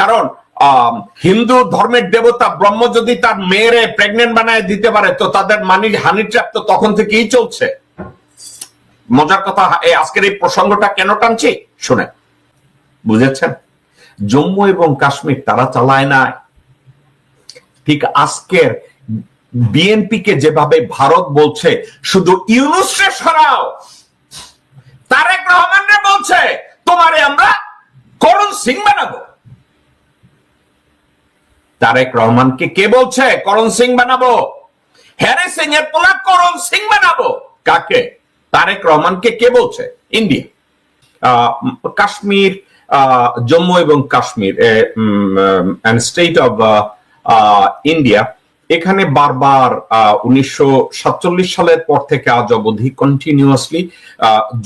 কারণ হিন্দু ধর্মের দেবতা ব্রহ্ম যদি তার মেয়েরে প্রেগনেন্ট বানায় দিতে পারে, তো তাদের মানি হানি ট্র্যাপ তো তখন থেকেই চলছে। মজার কথা, এই আজকের এই প্রসঙ্গটা কেন টানছি? শুনে বুঝেছেন? জম্মু এবং কাশ্মীর তারা চালায় না ঠিক আজকের বিএনপি কে যেভাবে ভারত বলছে, শুধু ইউনুসরে সরাও, তারেক রহমানরে বলছে, তোমারে আমরা করুণ সিং বানাবো। তারেক রহমানকে কে বলছে? করণ সিং বানাবো। হ্যারে সিং এর পোলা করণ সিং বানাবো। কাকে? তারেক রহমানকে কে বলছে? ইন্ডিয়া। কাশ্মীর জম্মু এবং কাশ্মীর স্টেট অফ ইন্ডিয়া। এখানে বারবার উনিশশো সাতচল্লিশ সালের পর থেকে আজ অবধি কন্টিনিউয়াসলি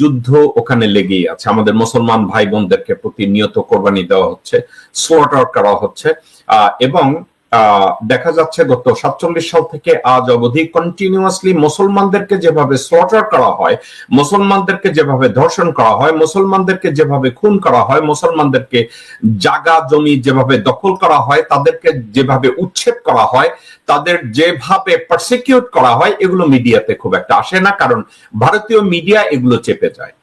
যুদ্ধ ওখানে লেগেই আছে। আমাদের মুসলমান ভাই বোনদেরকে প্রতিনিয়ত কোরবানি দেওয়া হচ্ছে স্লোটার করা হচ্ছে। এবং দেখা যাচ্ছে গত সাতচল্লিশ সাল থেকে আজ অবধি কন্টিনিউয়াসলি মুসলমানদেরকে যেভাবে স্লটার করা হয়, মুসলমানদেরকে যেভাবে ধর্ষণ করা হয়, মুসলমানদেরকে যেভাবে খুন করা হয়, মুসলমানদেরকে জাগা জমি যেভাবে দখল করা হয়, তাদেরকে যেভাবে উচ্ছেদ করা হয়, তাদের যেভাবে পারসিকিউট করা হয়, এগুলো মিডিয়াতে খুব একটা আসে না, কারণ ভারতীয় মিডিয়া এগুলো চেপে যায়।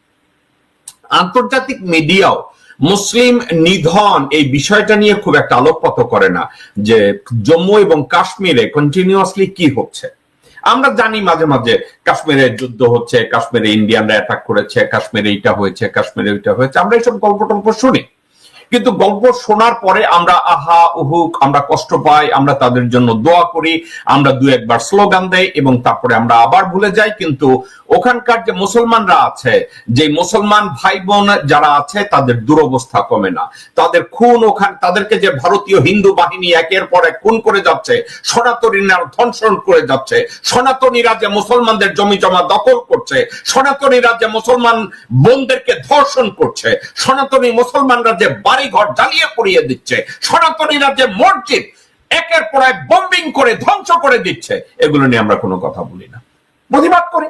আন্তর্জাতিক মিডিয়াও মুসলিম নিধন এই বিষয়টা নিয়ে খুব একটা আলোকপাত করে না যে জম্মু এবং কাশ্মীরে কন্টিনিউয়াসলি কি হচ্ছে। আমরা জানি মাঝে মাঝে কাশ্মীরে যুদ্ধ হচ্ছে, কাশ্মীরে ইন্ডিয়ানরা অ্যাটাক করেছে, কাশ্মীরে এটা হয়েছে, কাশ্মীরে ওইটা হয়েছে। আমরা এইসব গল্প টল্প শুনি। কিন্তু গল্প শোনার পরে আমরা আহা উহুক আমরা কষ্ট পাই, আমরা তাদের জন্য দোয়া করি, আমরা দু একবার স্লোগান দেই এবং তারপরে আমরা আবার ভুলে যাই। কিন্তু ওখানকার যে মুসলমানরা আছে, যে মুসলমান ভাই বোন যারা আছে, তাদের দুরবস্থা কমে না। তাদের খুন ওখান, তাদেরকে যে ভারতীয় হিন্দু বাহিনী একের পর এক খুন করে যাচ্ছে, সনাতনীরা ধ্বংসন করে যাচ্ছে, সনাতনীরা যে মুসলমানদের জমি জমা দখল করছে, সনাতনীরা যে মুসলমান বোনদেরকে ধর্ষণ করছে, সনাতনী মুসলমানরা যে বাড়ি ঘর জ্বালিয়ে পুড়িয়ে দিচ্ছে। সনাতনীরা যে মসজিদ, একের পর এক বম্বিং করে ধ্বংস করে দিচ্ছে, এগুলো নিয়ে আমরা কোনো কথা বলি না। প্রতিবাদ করি।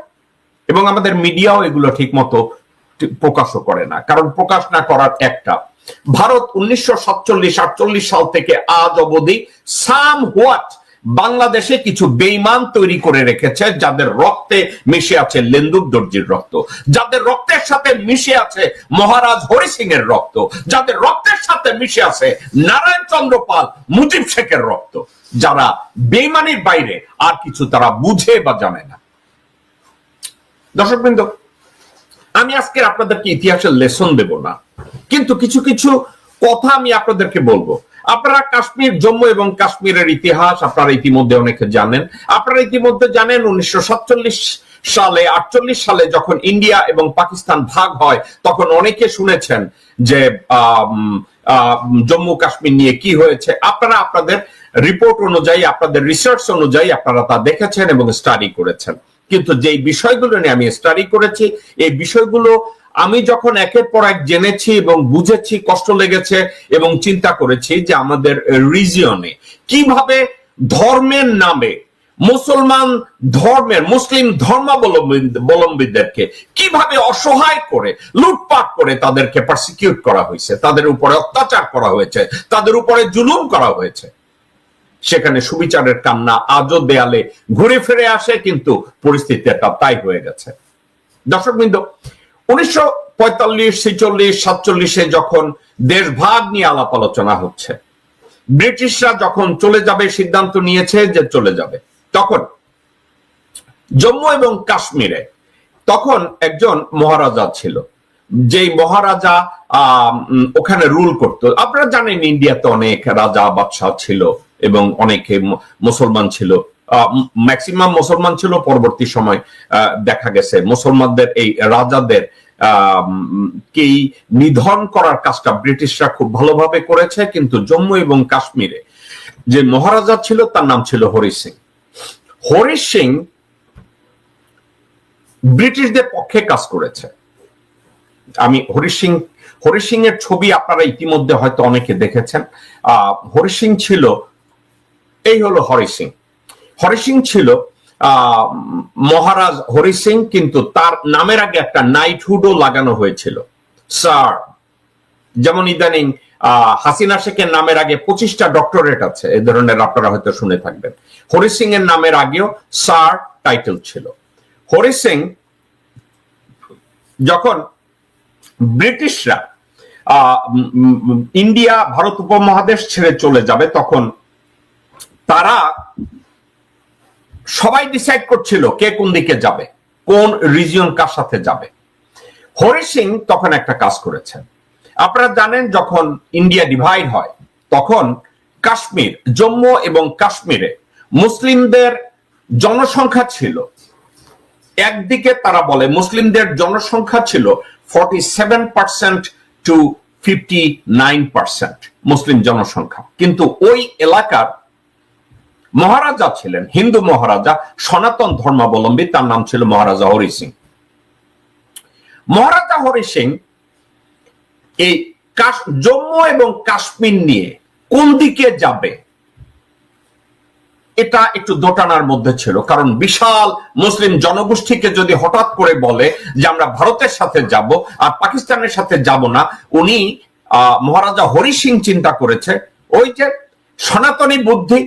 এবং আমাদের মিডিয়াও এগুলো ঠিক মতো প্রকাশও করে না। কারণ প্রকাশ না করার একটা। ভারত উনিশশো সাতচল্লিশ আটচল্লিশ সাল থেকে আজ অবধি সাম হোয়াট বাংলাদেশে কিছু বেইমান তৈরি করে রেখেছে যাদের রক্তে মিশে আছে লেন্দুক দর্জির রক্ত, যাদের রক্তের সাথে মিশে আছে মহারাজ হরি সিং এর রক্ত, যাদের রক্তের সাথে মিশে আছে নারায়ণ চন্দ্র পাল, মুজিব শেখের রক্ত। যারা বেইমানির বাইরে আর কিছু তারা বুঝে বা জানে না। দর্শকবৃন্দ, আমি আজকে আপনাদেরকে ইতিহাসের লেসন দেব না। কিন্তু কিছু কিছু কথা আমি আপনাদেরকে বলব। আপনারা কাশ্মীর, জম্মু এবং কাশ্মীরের ইতিহাস আপনারা ইতিমধ্যে অনেকে জানেন। আপনারা ইতিমধ্যে জানেন উনিশশো সাতচল্লিশ সালে, আটচল্লিশ সালে যখন ইন্ডিয়া এবং পাকিস্তান ভাগ হয়, তখন অনেকে শুনেছেন যে জম্মু কাশ্মীর নিয়ে কি হয়েছে। আপনারা আপনাদের রিপোর্ট অনুযায়ী, আপনাদের রিসার্চ অনুযায়ী আপনারা তা দেখেছেন এবং স্টাডি করেছেন। কিন্তু যে বিষয়গুলো নিয়ে আমি স্টাডি করেছি, এই বিষয়গুলো আমি যখন একের পর এক জেনেছি এবং বুঝেছি, কষ্ট লেগেছে এবং চিন্তা করেছি যে আমাদের রিজিয়নে কীভাবে ধর্মের নামে মুসলমান ধর্মের, মুসলিম ধর্মাবলম্বীদেরকে কীভাবে অসহায় করে, লুটপাট করে তাদেরকে পারসিকিউট করা হয়েছে, তাদের উপরে অত্যাচার করা হয়েছে, তাদের উপরে জুলুম করা হয়েছে। সেখানে সুবিচারের কান্না আজও দেয়ালে ঘুরে ফিরে আসে, কিন্তু পরিস্থিতিটা তাই হয়ে গেছে। দর্শকবৃন্দ উনিশশো পঁয়তাল্লিশ, ছেচল্লিশ, সাতচল্লিশে যখন দেশ ভাগ নিয়ে আলাপ আলোচনা হচ্ছে, ব্রিটিশরা যখন চলে যাবে, সিদ্ধান্ত নিয়েছে যে চলে যাবে, তখন জম্মু এবং কাশ্মীরে তখন একজন মহারাজা ছিল, যেই মহারাজা ওখানে রুল করত। আপনারা জানেন, ইন্ডিয়াতে অনেক রাজা বাদশাহ ছিল। এবং অনেকে মুসলমান ছিল। ম্যাক্সিমাম মুসলমান ছিল পরবর্তী সময় দেখা গেছে। মুসলমানদের এই রাজাদের কেই নিধন করার কাজটা ব্রিটিশরা খুব ভালোভাবে করেছে, কিন্তু জম্মু এবং কাশ্মীরে যে মহারাজা ছিল, তার নাম ছিল হরি সিং। হরি সিং ব্রিটিশদের পক্ষে কাজ করেছে। আমি হরি সিং হরি সিং এর ছবি আপনারা ইতিমধ্যে হয়তো অনেকে দেখেছেন। আহ, হরি সিং ছিল এই হলো হরি সিং। হরি সিং ছিল মহারাজ হরি সিং, কিন্তু তার নামের আগে একটা নাইটহুডও লাগানো হয়েছিল। স্যার, যেমন ইদানিং হাসিনা শেখের নামের আগে পঁচিশটা ডক্টরেট আছে। এই ধরনের আপনারা হয়তো শুনে থাকবেন। হরি সিং এর নামের আগেও স্যার টাইটেল ছিল। হরি সিং যখন ব্রিটিশরা ইন্ডিয়া, ভারত উপমহাদেশ ছেড়ে চলে যাবে, তখন তারা সবাই ডিসাইড করছিল কে কোন দিকে যাবে, কোন রিজিয়ন কার সাথে যাবে। হরি সিং তখন একটা কাজ করেছেন। আপনারা জানেন যখন ইন্ডিয়া ডিভাইড হয়, তখন কাশ্মীর, জম্মু এবং কাশ্মীরে মুসলিমদের জনসংখ্যা ছিল। একদিকে তারা বলে মুসলিমদের জনসংখ্যা ছিল forty seven percent to fifty nine percent মুসলিম জনসংখ্যা। কিন্তু ওই এলাকার মহারাজা ছিলেন, হিন্দু মহারাজা, সনাতন ধর্মাবলম্বী, তার নাম ছিল মহারাজা হরি সিং। মহারাজা হরি সিং এই জম্মু এবং কাশ্মীর নিয়ে কোন দিকে যাবে? এটা একটু দোটানার মধ্যে ছিল, কারণ বিশাল মুসলিম জনগোষ্ঠীকে যদি হঠাৎ করে বলে যে আমরা ভারতের সাথে যাব আর পাকিস্তানের সাথে যাব না, উনি মহারাজা হরি সিং চিন্তা করেছে, ওই যে সনাতনী বুদ্ধি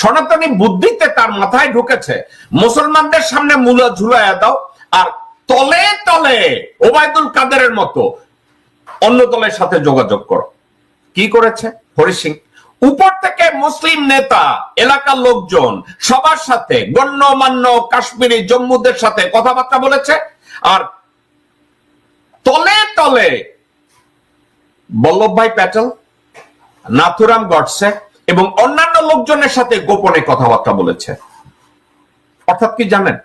সনাতনী বুদ্ধিতে তার মাথায় ঢুকেছে। মুসলমানদের সামনে মূলা ঝুলাইয়া দাও আর তলে তলে ওবায়দুল কাদেরের মতো অন্য দলের সাথে যোগাযোগ করো। কি করেছে? হরি সিং। উপর থেকে মুসলিম নেতা, এলাকার লোকজন সবার সাথে গণ্যমান্য কাশ্মীরি জম্মুদের সাথে কথাবার্তা বলেছে আর তলে তলে বল্লভ ভাই প্যাটেল, নাথুরাম গডসে এবং অন্যান্য লোকজনের সাথে গোপনে কথাবার্তা বলেছে। অর্থাৎ কি জানেন?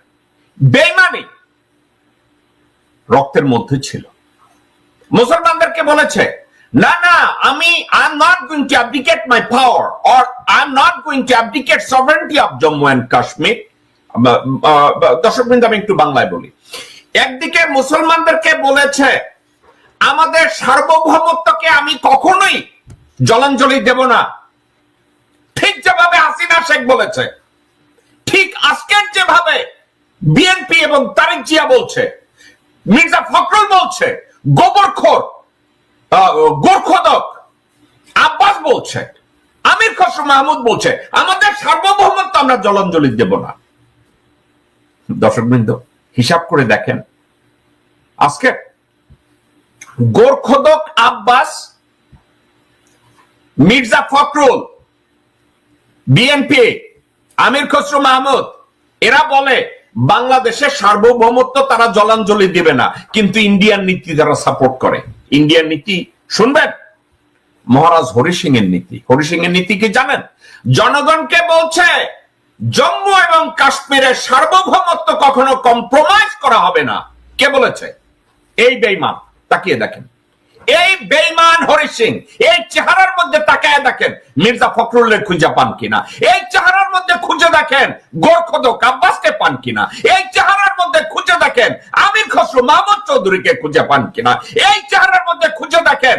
বেইমানি রক্তের মধ্যে ছিল। মুসলমানদেরকে বলেছে, না না, আমি I am not going to abdicate my power or I am not going to abdicate sovereignty of Jammu and Kashmir দর্শক বৃন্দ আমি একটু বাংলায় বলি। একদিকে মুসলমানদেরকে বলেছে, আমাদের সার্বভৌমত্বকে আমি কখনোই জলাঞ্জলি দেব না। ঠিক যেভাবে হাসিনা শেখ বলেছে, ঠিক আজকের যেভাবে বিএনপি এবং তারেক জিয়া বলছে, মির্জা ফখরুল বলছে, গোবরখোর গোরখদক, আব্বাস বলছে, আমির খসরু মাহমুদ বলছে, আমাদের সার্বভৌমত্ব আমরা জলাঞ্জলি দেব না। দর্শকবৃন্দ, হিসাব করে দেখেন, আজকে গোরখদক, আব্বাস, মির্জা ফখরুল বিএনপি, আমির খসরু মাহমুদ, এরা বলে বাংলাদেশের সার্বভৌমত্ব তারা জলাঞ্জলি দিবে না, কিন্তু ইন্ডিয়ান নীতি তারা সাপোর্ট করে। ইন্ডিয়ান নীতি, শুনবেন? মহারাজ হরি সিং এর নীতি। হরি সিং এর নীতি কি জানেন? জনগণকে বলছে, জম্মু এবং কাশ্মীরের সার্বভৌমত্ব কখনো কম্প্রোমাইজ করা হবে না। কে বলেছে? এই বেইমান, তাকিয়ে দেখেন। এই বেইমান হরি সিং, এই চেহারার মধ্যে তাকায় দেখেন মির্জা ফখরুলের খুঁজে পান কিনা? এই চেহারার মধ্যে খুঁজে দেখেন গোরখদক আব্বাসকে পান কিনা? এই চেহারার মধ্যে খুঁজে দেখেন আমির খসরু মাহমুদ চৌধুরীকে খুঁজে পান কিনা? এই চেহারার মধ্যে খুঁজে দেখেন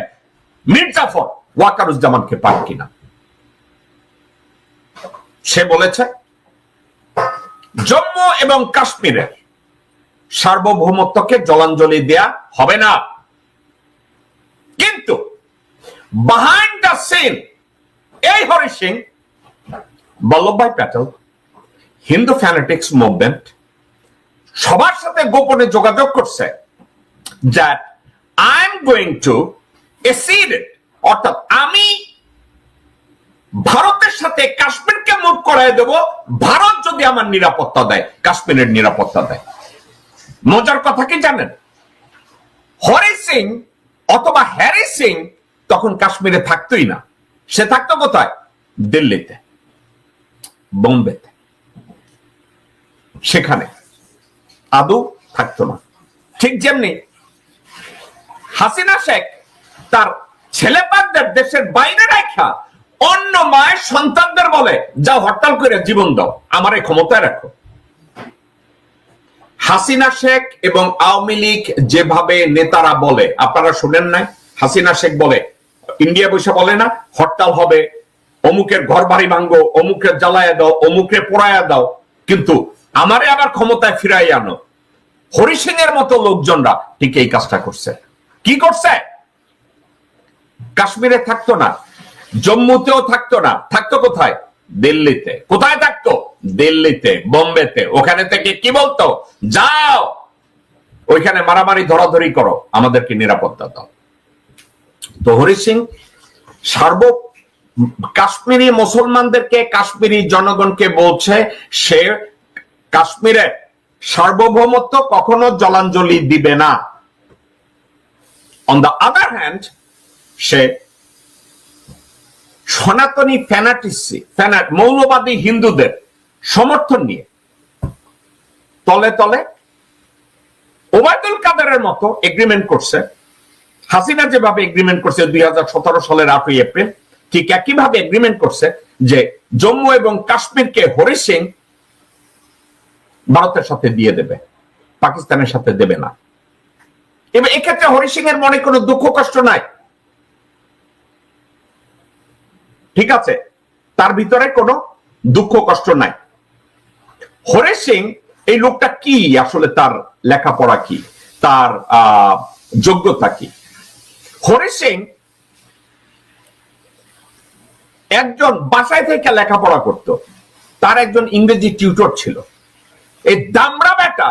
মির্জাফর ওয়াকারুজ্জামানকে পান কিনা? সে বলেছে, জম্মু এবং কাশ্মীরের সার্বভৌমত্বকে জলাঞ্জলি দেয়া হবে না। কিন্তু বিহাইন্ড দ্য সিন এই হরি সিং বল্লভভাই প্যাটেল, হিন্দু ফ্যানেটিক্স মুভমেন্ট সবার সাথে গোপনে যোগাযোগ করছে that I am going to accede অর্থাৎ আমি ভারতের সাথে কাশ্মীরকে মুভ করাই দেব, ভারত যদি আমার নিরাপত্তা দেয়, কাশ্মীরের নিরাপত্তা দেয়। মজার কথা কি জানেন? হরি সিং অথবা হ্যারি সিং তখন কাশ্মীরে থাকতোই না। সে থাকতো কোথায়? দিল্লিতে, বোম্বেতে। সেখানে। আদৌ থাকতো না। ঠিক যেমনি হাসিনা শেখ তার ছেলেপাকদের দেশের বাইরে রাখা অন্য মায়ের সন্তানদের বলে যা হরতাল করে জীবন দাও আমার এই ক্ষমতায় রাখো। হাসিনা শেখ এবং আওয়ামী লীগ যেভাবে নেতারা বলে, আপনারা শুনেন নাই? হাসিনা শেখ বলে, ইন্ডিয়া বসে বলে না? হরতাল হবে, অমুকের ঘর বাড়ি ভাঙ্গো অমুকের জ্বালায়া দাও, অমুকে পোড়ায়া দাও। কিন্তু আমারে আবার ক্ষমতায় ফিরাই আনো। হরি সিং এর মতো লোকজনরা ঠিক এই কাজটা করছে। কি করছে? কাশ্মীরে থাকতো না, জম্মুতেও থাকতো না, থাকতো কোথায়? দিল্লিতে। কোথায় থাকতো? দিল্লিতে, বোম্বেতে, ওখানে থেকে কি বলতো? যাও! ওইখানে মারামারি, ধরাধরি করো, আমাদেরকে নিরাপত্তা দাও। তো হরি সিং, সার্ব কাশ্মীরি মুসলমানদেরকে, কাশ্মীরি জনগণকে বলছে সে কাশ্মীরে সার্বভৌমত্ব কখনো জলাঞ্জলি দিবে না। অন দ্য আদার হ্যান্ড সে সনাতনী ফ্যানাটিসি ফ্যানাট মৌলবাদী হিন্দুদের সমর্থন নিয়ে তলে তলে ওবায়দুল কাদেরের মতো এগ্রিমেন্ট করছে। হাসিনা যেভাবে এগ্রিমেন্ট করছে দুই হাজার সতেরো সালের আটই এপ্রিল, ঠিক একইভাবে এগ্রিমেন্ট করছে যে জম্মু এবং কাশ্মীরকে হরি সিং ভারতের সাথে দিয়ে দেবে, পাকিস্তানের সাথে দেবে না। এবার এক্ষেত্রে হরি সিং এর মনে কোনো দুঃখ কষ্ট নাই? ঠিক আছে, তার ভিতরে কোনো দুঃখ কষ্ট নাই। হরে সিং, এই লোকটা কি? আসলে তার লেখাপড়া কি? তার যোগ্যতা কি? হরে সিং একজন বাসায় থেকে লেখাপড়া করত। তার একজন ইংরেজি টিউটর ছিল। এই দামড়া বেটা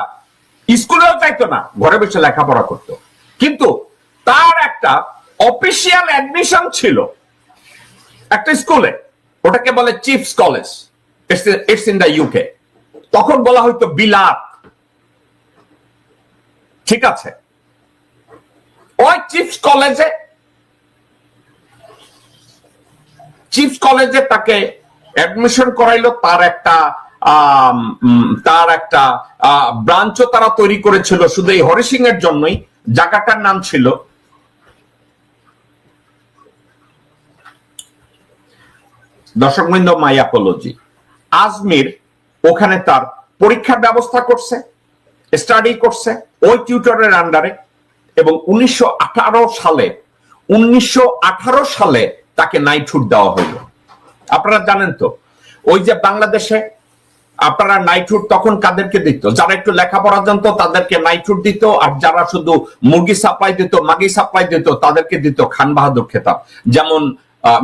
স্কুলেও চাইতো না, ঘরে বসে লেখাপড়া করত। কিন্তু তার একটা অফিসিয়াল অ্যাডমিশন ছিল একটা স্কুলে। ওটাকে বলে chips college. It's in the UK. তখন বলা হয়তো বিলাত। ঠিক আছে? ওই চিপস কলেজে চিপস কলেজে তাকে অ্যাডমিশন করাইলো, তার একটা তার একটা ব্রাঞ্চও তারা তৈরি করেছিল শুধু এই হরি সিং এর জন্যই। জায়গাটার নাম ছিল দর্শকবৃন্দ মাই অ্যাপোলজি আজমির ওখানে তার পরীক্ষার ব্যবস্থা করছে স্টাডি করছে ওই টিউটরের আন্ডারে এবং উনিশশো সালে উনিশশো সালে তাকে নাইটহুড দেওয়া হলো। আপনারা জানেন তো, ওই যে বাংলাদেশে আপনারা নাইটহুড তখন কাদেরকে দিত? যারা একটু লেখাপড়া জানতো তাদেরকে নাইটহুড দিত, আর যারা শুধু মুরগি সাপ্লাই দিত, মাগি সাপ্লাই দিত, তাদেরকে দিত খান বাহাদুর খেতাব। যেমন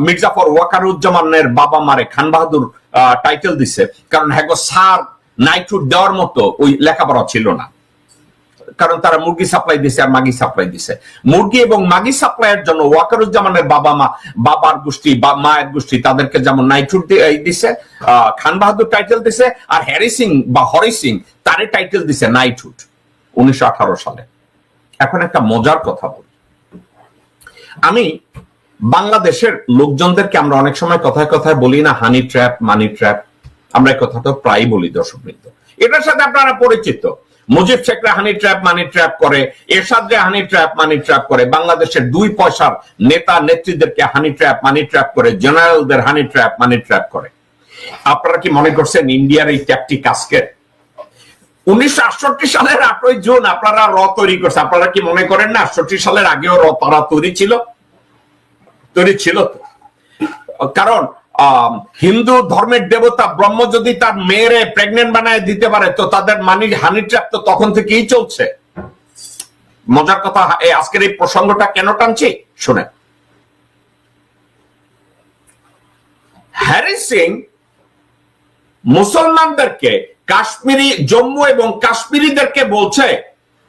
মির্জাফর ওয়াকারুজ্জামানের বাবা মারে খান বাহাদুর টাইটেল দিছে। কারণ হ্যাঁ গো, স্যার দেওয়ার মতো ওই লেখাপড়া ছিল না। কারণ তারা মুরগি সাপ্লাই দিছে আর মাগি সাপ্লাই দিছে। মুরগি এবং মাগি সাপ্লাইয়ের জন্য ওয়াকারুজ্জামানের বাবা মা বাবার গোষ্ঠী বা মায়ের গোষ্ঠী তাদেরকে যেমন নাইটহুড দিছে খান বাহাদুর টাইটেল দিছে আর হ্যারি সিং বা হরি সিং তারে টাইটেল দিছে নাইটহুড উনিশশো সালে। এখন একটা মজার কথা বলি। আমি বাংলাদেশের লোকজনদেরকে আমরা অনেক সময় কথায় কথায় বলি না হানি ট্র্যাপ মানি ট্র্যাপ আমরা কথা তো প্রায় বলি দর্শকবৃন্দ। এটার সাথে আপনারা পরিচিত। মুজিব শেখরা হানি ট্র্যাপ মানি ট্র্যাপ করে এরশাদরে হানি ট্র্যাপ মানি ট্র্যাপ করে, বাংলাদেশের দুই পয়সার নেতা নেত্রীদেরকে হানি ট্র্যাপ মানি ট্র্যাপ করে, জেনারেলদের হানি ট্র্যাপ মানি ট্র্যাপ করে। আপনারা কি মনে করছেন ইন্ডিয়ার এই ট্যাকটিক আজকে? উনিশশো আটষট্টি সালের আটই জুন আপনারা র তৈরি করছে আপনারা কি মনে করেন না আটষট্টি সালের আগেও র তারা তৈরি ছিল? তৈরি ছিল তো। কারণ হিন্দু ধর্মের দেবতা ব্রহ্ম যদি তার মেয়েরে প্রেগনেন্ট বানায় দিতে পারে, তো তাদের মানি হানি ট্র্যাপ তো তখন থেকেই চলছে। মজার কথা এই আজকের এই প্রসঙ্গটা কেন টানছি? শুনে হ্যারি সিং মুসলমানদেরকে কাশ্মীরি, জম্মু এবং কাশ্মীরিদেরকে বলছে,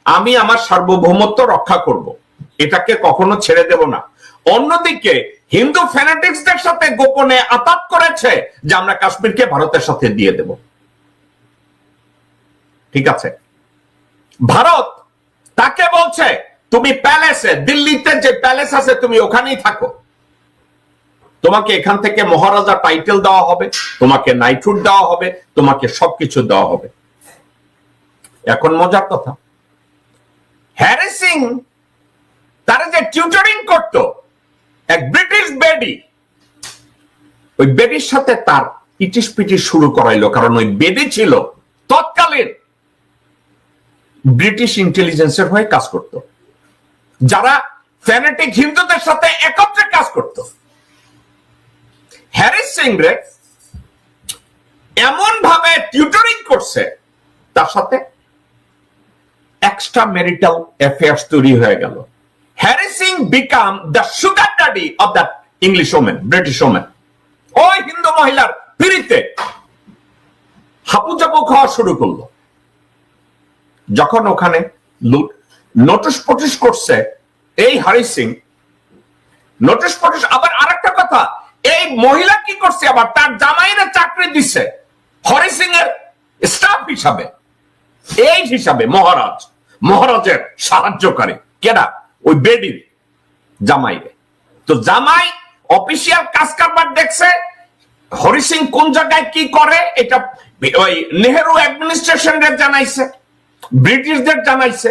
আমি আমার সার্বভৌমত্ব রক্ষা করব। এটাকে কখনো ছেড়ে দেব না। অন্যদিকে হিন্দু ফ্যানাটিক্সদের সাথে গোপনে আতাত করেছে যে আমরা কাশ্মীরকে ভারতের সাথে দিয়ে দেব। ঠিক আছে? ভারত তাকে বলছে, তুমি প্যালেসে দিল্লিতে যে প্যালেস আছে, তুমি ওখানেই থাকো। তোমাকে এখান থেকে মহারাজা টাইটেল দেওয়া হবে, তোমাকে নাইটহুড দেওয়া হবে, তোমাকে সবকিছু দেওয়া হবে। এখন মজার কথা। হ্যারি সিং তারা যে টিউটরিং করত এক ব্রিটিশ বেডি। ওই বেডির সাথে তার ইটিস পিটিস শুরু করাইলো, কারণ ওই বেডি ছিল তৎকালীন ব্রিটিশ ইন্টেলিজেন্সের হয়ে কাজ করত। যারা ফ্যানেটিক হিন্দুদের সাথে একত্রে কাজ করত। হ্যারিস সিং রে এমন ভাবে টিউটরিং করছে, তার সাথে এক্সট্রা ম্যারিটাল অ্যাফেয়ার্স তৈরি হয়ে গেল। Hari Singh became the sugar daddy of the English women British women ওই হিন্দু মহিলার পিড়িতে হাপুচাপু খাওয়া শুরু করল। যখন ওখানে নোটিশ পটিশ করছে এই হরি সিং নোটিশ পটিশ আবার আরেকটা কথা, এই মহিলা কি করছে আবার? তার জামাইরা চাকরি দিচ্ছে হরি সিং এর স্টাফ হিসাবে। এই হিসাবে মহারাজ, মহারাজের সাহায্যকারী। কেডা? ওই বেডির জামাইরে। তো জামাই অফিসিয়াল কাজ কারবার দেখছে, হরি সিং কোন জায়গায় কি করে, এটা ওই নেহেরু অ্যাডমিনিস্ট্রেশনের জানাইছে, ব্রিটিশদের জানাইছে,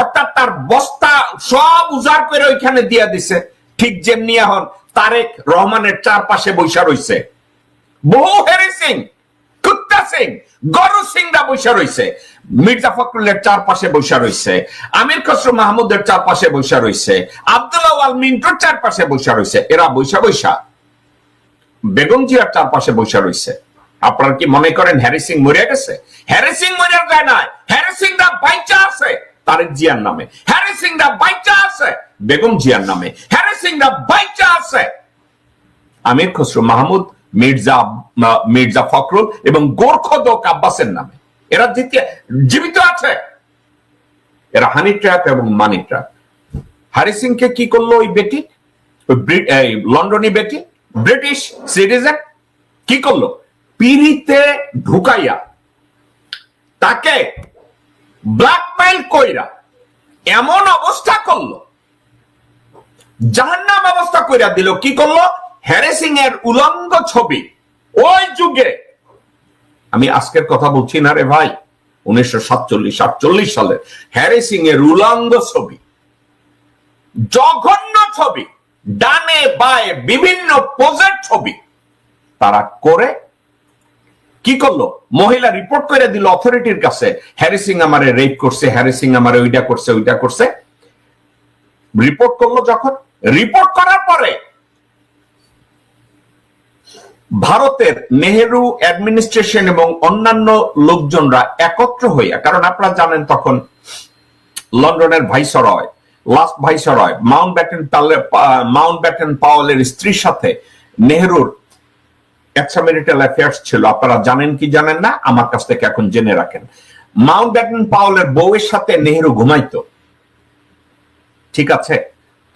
অর্থাৎ তার বস্তা সব উজাড় করে ওইখানে দিয়ে দিছে। ঠিক যেমনি এখন তারেক রহমানের চারপাশে বৈশা রইছে। বহু হেরি সিং, কুত্তা সিং, গরু সিংরা বৈশা রইছে। মির্জা ফখরুলের চারপাশে বৈশা রইছে, আমির খসরু মাহমুদের চারপাশে বৈশা রইছে আব্দুল্লাহ আল মিন্টুর চারপাশে বৈশা রইছে, এরা বৈশা বৈশা। বেগম জিয়ার চারপাশে বৈশা রইছে। আপনারা কি মনে করেন হ্যারি সিং মরে গেছে? হ্যারি সিং মরে যায় না হ্যারি সিং দা বাইচা আছে তারেক জিয়ার নামে। হ্যারি সিং দা বাইচা আছে বেগম জিয়ার নামে। হ্যারি সিং দা বাইচা আছে আমির খসরু মাহমুদ, মির্জা মির্জা ফখরুল এবং গোর্খদক আব্বাসের নামে। এরা দ্বিতীয় জীবিত আছে। এরা হানি ট্র্যাপ এবং মানি ট্র্যাপ হারি সিংকে কি করল ওই বেটি? লন্ডনী বেটি? ব্রিটিশ সিটিজেন কি করল? পিড়িতে ঢুকাইয়া তাকে ব্ল্যাকমেইল কইরা এমন অবস্থা করল। জাহান্নাম অবস্থা কইরা দিল। কি করল? হ্যারেসিং এর উলঙ্গ ছবি। ওই যুগে আমি আজকের কথা বলছি না রে ভাই। উনিশশো সাতচল্লিশ, আটচল্লিশ সালে হ্যারিসিং এর ছবি, জঘন্য ছবি, ডানে বায়ে বিভিন্ন পোজের ছবি তারা করে কি করল? মহিলা রিপোর্ট করে দিল অথরিটির কাছে হ্যারিসিং আমারে রেপ করছে হ্যারিসিং আমারে ওইটা করছে ওইটা করছে। রিপোর্ট করল যখন। রিপোর্ট করার পরে ভারতের নেহেরু অ্যাডমিনিস্ট্রেশন এবং অন্যান্য লোকজনরা একত্র হইয়া, কারণ আপনারা জানেন তখন লন্ডনের viceroy last viceroy Mountbatten Mountbatten পাওয়ালের স্ত্রীর সাথে নেহেরুর এক্সট্রামেরিটাল অ্যাফেয়ার্স ছিল। আপনারা জানেন কি জানেন না? আমার কাছ থেকে এখন জেনে রাখেন। মাউন্ট ব্যাটেন পাওয়ালের বউয়ের সাথে নেহেরু ঘুমাইতো। ঠিক আছে?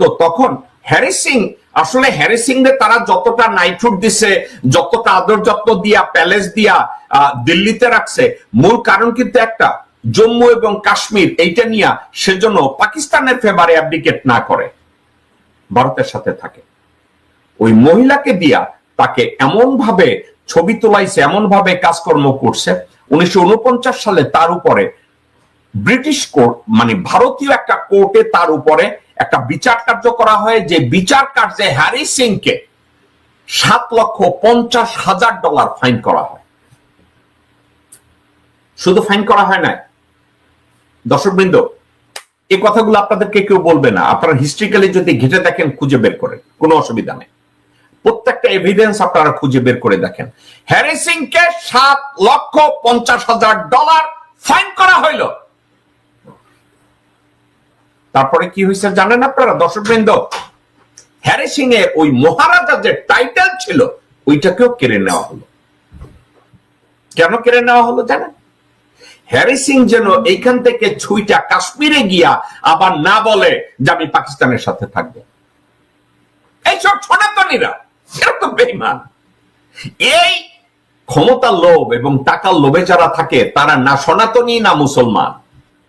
তো তখন হ্যারি সিং আসলে হ্যারি সিং তারা যতটা নাইট্রুট দিছে, যতটা আদর যত্ন দিয়া প্যালেস দিয়া দিল্লিতে রাখছে, মূল কারণ কিন্তু একটা, জম্মু এবং কাশ্মীর এইটা নিয়ে সেজন্য পাকিস্তানের ফেভারে অ্যাবডিকেট না করে, ভারতের সাথে থাকে। ওই মহিলাকে দিয়া তাকে এমন ভাবে ছবি তোলাইছে এমন ভাবে কাজকর্ম করছে, উনিশশো উনপঞ্চাশ সালে তার উপরে ব্রিটিশ কোর্ট মানে ভারতীয় একটা কোর্টে তার উপরে একটা বিচার কার্য করা হয় যে বিচার কার্যে হ্যারি সিংকে সাত লক্ষ পঞ্চাশ হাজার ডলার ফাইন করা হয়। শুধু ফাইন করা হয় না দর্শকবৃন্দ এই কথাগুলো আপনাদেরকে কেউ বলবে না। আপনারা হিস্ট্রিক্যালি যদি ঘেটে দেখেন, খুঁজে বের করেন। কোনো অসুবিধা নেই। প্রত্যেকটা এভিডেন্স আপনারা খুঁজে বের করে দেখেন। হ্যারি সিংকে সাত লক্ষ পঞ্চাশ হাজার ডলার ফাইন করা হইল। তারপরে কি হয়েছে জানেন আপনারা? দর্শকবৃন্দ, হ্যারি সিং এর ওই মহারাজা যে টাইটেল ছিল, ওইটাকেও কেড়ে নেওয়া হলো। কেন কেড়ে নেওয়া হলো জানেন? হ্যারি সিং যেন এইখান থেকে ছুইটা কাশ্মীরে গিয়া আবার না বলে যে আমি পাকিস্তানের সাথে থাকব। এইসব সনাতনীরা, এরা তো বেইমান এই ক্ষমতার লোভ এবং টাকার লোভে যারা থাকে, তারা না সনাতনী, না মুসলমান।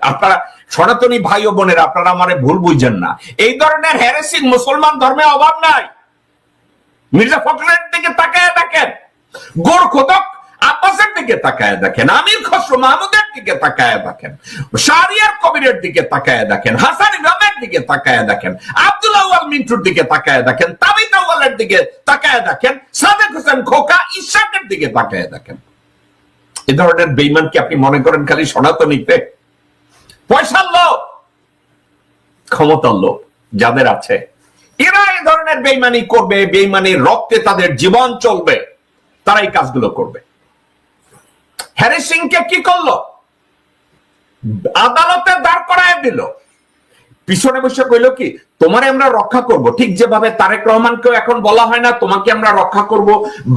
আপনারা সনাতনী ভাই ও বোনের, আপনারা আমারে ভুল বুঝছেন না। এই ধরনের হ্যারেসিং মুসলমান ধর্মে অভাব নাই। মির্জা ফখরের দিকে তাকায় দেখেন, গোর খোদক আব্বাসের দিকে তাকায় দেখেন, আমির খসরু মাহমুদের দিকে তাকায় দেখেন, শাহরিয়ার কবিরের দিকে তাকায় দেখেন, হাসান ইমামের দিকে তাকায় দেখেন আব্দুল্লাহ আল মিন্টুর দিকে তাকায় দেখেন তাবিদ আউয়ালের দিকে তাকায় দেখেন, সাদেক হোসেন খোকা ইশাকের দিকে তাকায় দেখেন। এ ধরনের বেইমান কি আপনি মনে করেন খালি সনাতনীতে? পয়সার লোভ, ক্ষমতার লোভ যাদের আছে। এরা এই ধরনের বেইমানি করবে বেইমানির রক্তে তাদের জীবন চলবে, তারা এই কাজগুলো করবে। হ্যারি সিংকে কি করল? আদালতে দাঁড় করায় দিল। পিছনে বসে কইল কি, তোমারে আমরা রক্ষা করব। ঠিক যেভাবে তারেক রহমানকেও এখন বলা হয় না, তোমাকে আমরা রক্ষা করব,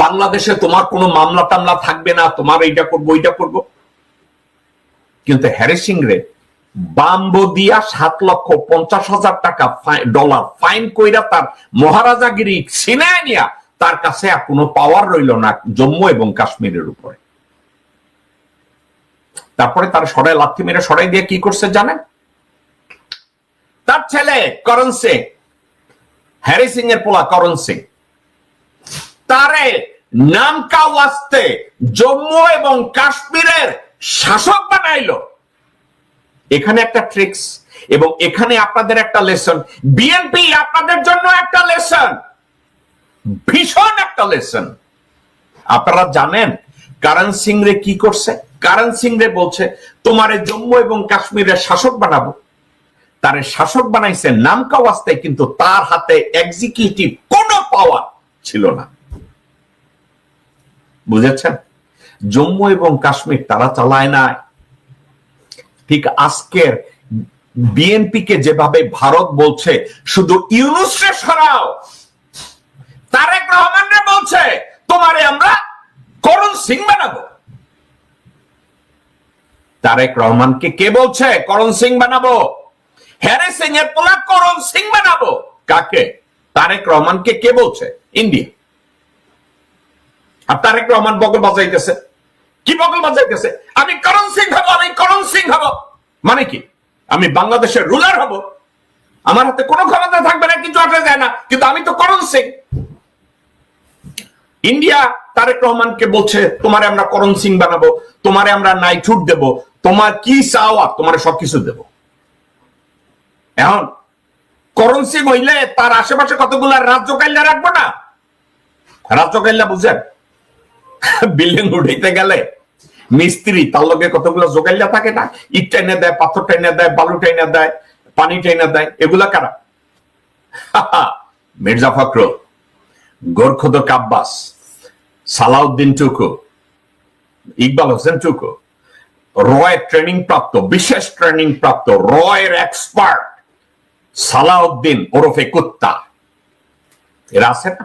বাংলাদেশে তোমার কোনো মামলা টামলা থাকবে না, তোমার এইটা করব, ওইটা করব। কিন্তু হ্যারি সিং রে বাম্বো দিয়া সাত লক্ষ পঞ্চাশ হাজার টাকা ডলার ফাইন কইরা তার মহারাজাগিরি ছিনায় নিয়া তার কাছে আর কোনো পাওয়ার রইল না জম্মু এবং কাশ্মীরের উপরে। তারপরে তার সরাই লাথি মেরে সরাই দিয়ে কি করছে জানেন? তার ছেলে করণ সিং, হ্যারি সিং এর পোলা করণ সিং। তারে নামকা ওয়াস্তে জম্মু এবং কাশ্মীরের শাসক বানাইলো। এখানে একটা ট্রিক্স এবং এখানে আপনাদের একটা লেসন বিএনপি আপনাদের জন্য একটা লেসন ভীষণ একটা লেসন আপনারা জানেন কারণ সিং রে কি করছে? কারণ সিং রে বলছে, তোমারে জম্মু এবং কাশ্মীরের শাসক বানাবো। তার শাসক বানাইছে নামকা ওয়াস্তে কিন্তু তার হাতে এক্সিকিউটিভ কোনো পাওয়ার ছিল না। বুঝেছেন? জম্মু এবং কাশ্মীর তারা চালায় না ঠিক আজকের বিএনপি কে যেভাবে ভারত বলছে, শুধু ইউনুসরে সরাও। তারেক রহমানরে বলছে, তোমারে আমরা করণ সিং বানাবো। তারেক রহমানকে কে বলছে, করণ সিং বানাবো? হ্যারে সিং এর পোলা করণ সিং বানাবো। কাকে? তারেক রহমানকে কে বলছে? ইন্ডিয়া। আর তারেক রহমান বগল বাজাইতেছে। কি বগল বাজাইতেছে? আমি করণ সিং হব, আমি করণ সিং হব। মানে কি? আমি বাংলাদেশের রুলার হব। আমার হাতে কোনো ক্ষমতা থাকবে না, কিছু আসা যায় না, কিন্তু আমি তো করণ সিং। ইন্ডিয়া তারেক রহমানকে বলছে, তোমারে আমরা করণ সিং বানাবো, তোমারে আমরা নাইটহুড দেব, তোমার কি চাওয়া, তোমার সবকিছু দেব। এখন, করণ সিং হইলে তার আশেপাশে কতগুলা রাজ্য কাইল্লা রাখব না? রাজ্য কাইল্লা বুঝেন? বিল্ডিং উঠাইতে গেলে মিস্ত্রি, তার লগে কতগুলো জোগাইলা থাকে না? ইট টাইনে দেয়, পাথর টাইনে দেয়, বালু টাইনে দেয়, পানি টাইনে দেয়, এগুলা কারা? মির্জা ফখরুল গোরখদ কাব্বাস সালাউদ্দিন টুকু ইকবাল হোসেন টুকু রয় ট্রেনিং প্রাপ্ত, বিশেষ ট্রেনিং প্রাপ্ত, রয়ের এক্সপার্ট সালাউদ্দিন ওরফে কুত্তা। এরা আছে না?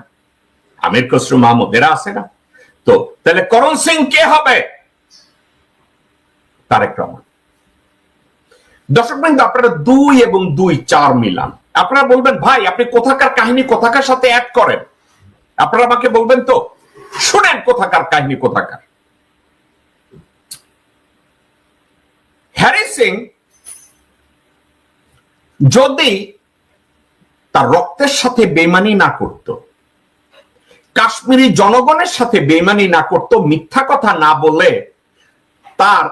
আমির খসরু মাহমুদ, এরা আছে না? তো তাহলে করণ সিং কে হবে? তারেক রহমান। দর্শক বৃন্দ, আপনারা দুই এবং দুই চার মিলান। আপনারা বলবেন, ভাই, আপনি কোথাকার কাহিনী কোথাকার সাথে অ্যাড করেন? আপনারা আমাকে বলবেন তো, শুনেন কোথাকার কাহিনী কোথাকার। হ্যারি সিং যদি তার রক্তের সাথে বেমানি না করত কাশ্মীরি জনগণের সাথে বেমানি না করত, মিথ্যা কথা না বলে তার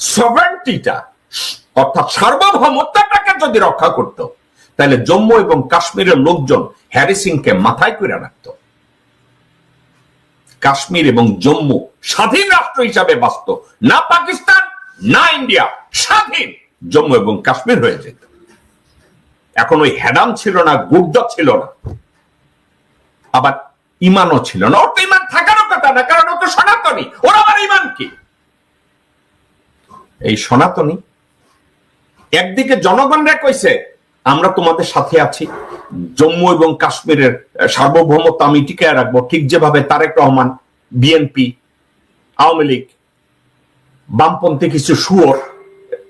সভারেন্টিটা অর্থাৎ সার্বভৌমত্বটাকে যদি রক্ষা করত, তাহলে জম্মু এবং কাশ্মীরের লোকজন হ্যারি সিংকে মাথায় করে রাখত। কাশ্মীর এবং জম্মু স্বাধীন রাষ্ট্র হিসাবে বাঁচত, না পাকিস্তান, না ইন্ডিয়া, স্বাধীন জম্মু এবং কাশ্মীর হয়ে যেত। এখন ওই হ্যাডাম ছিল না গুর্দা ছিল না। আবার ইমানও ছিল না। ওর তো ইমান থাকারও কথা না, কারণ ও তো সনাতনী। ওর আবার ইমান কি? এই সনাতনী একদিকে জনগণরা কইছে, আমরা তোমাদের সাথে আছি। জম্মু এবং কাশ্মীরের সার্বভৌমত্ব আমি টিকায় রাখব। ঠিক যেভাবে তারেক রহমান বিএনপি আওয়ামী লীগ, বামপন্থী কিছু সুয়র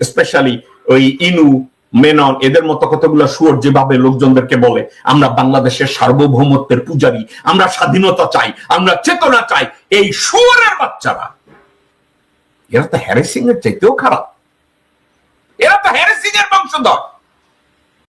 স্পেশালি ওই ইনু মেনন এদের মতো কতগুলো সুর যেভাবে লোকজনদেরকে বলে, আমরা বাংলাদেশের সার্বভৌমত্বের পূজারী, আমরা স্বাধীনতা চাই, আমরা চেতনা চাই, এই সুরের বাচ্চারা। এরা তো হ্যারেসিং এর চাইতেও খারাপ। এরা তো হ্যারেসিং এর বংশধর।